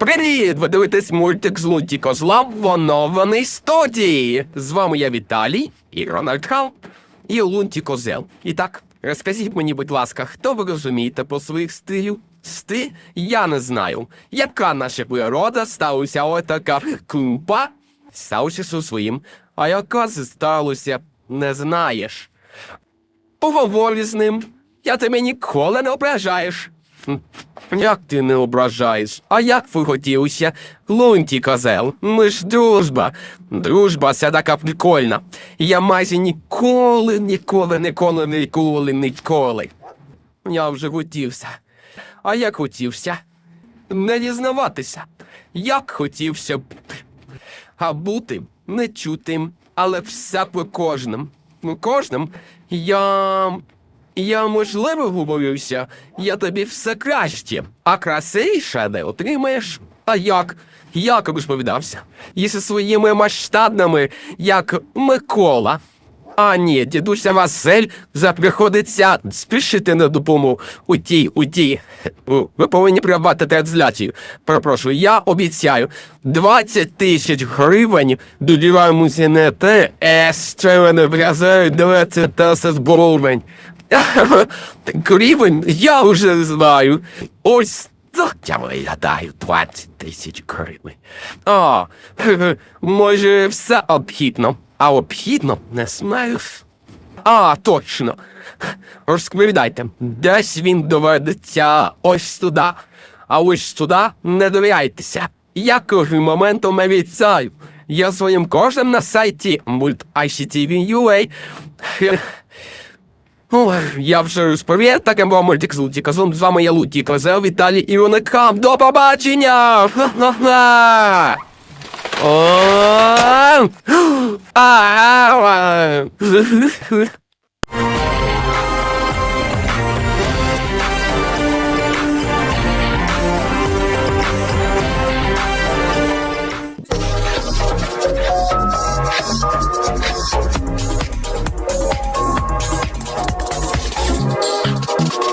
Привіт! Ви дивитесь мультик з Лунті Козла в оновленій студії. З вами я Віталій і Рональд Хал і Лунті Козел. І так, розкажіть мені, будь ласка, хто ви розумієте по своїх стилів? Сти? Я не знаю. Яка наша природа сталася отака кумпа? Сталося своїм, а яка сталося, не знаєш. Поговори з ним. Я тебе ніколи не ображаєш. Як ти не ображаєш? А як ви хотілося? Лунті козел, ми ж дружба. Дружба це така прикольна. Я майже ніколи, ніколи, ніколи, ніколи, ніколи. Я вже хотівся. А як хотівся? Не дізнаватися. Як хотівся б. А бути нечутим, але все по кожним. Кожним я. Я можливо губився, я тобі все краще, а красивіше не отримаєш. А як? Як розповідався? І зі своїми масштабними, як Микола. А ні, дідуся Василь заприходиться спішити на допомогу. Уті, уті. У, Ви повинні прибати трансляцію. Перепрошую, я обіцяю 20 тисяч гривень додіваємося не те, е, вони врязають 20 тисяч гривень. Гривень я вже знаю. Ось я виглядаю 20 тисяч гривень. А, може, все обхідно, а обхідно не знаєш. А, точно. Розповідайте, десь він доведеться ось туди, а ось туди не довіряйтеся. Я кожен момент обіцяю. Я своїм кожним на сайті мульт ICTV.ua. Ой, я вже розповів, таке був мультик з Луті З вами я Луті Козел, Віталій і Уникам. До побачення! 아, 아, 아.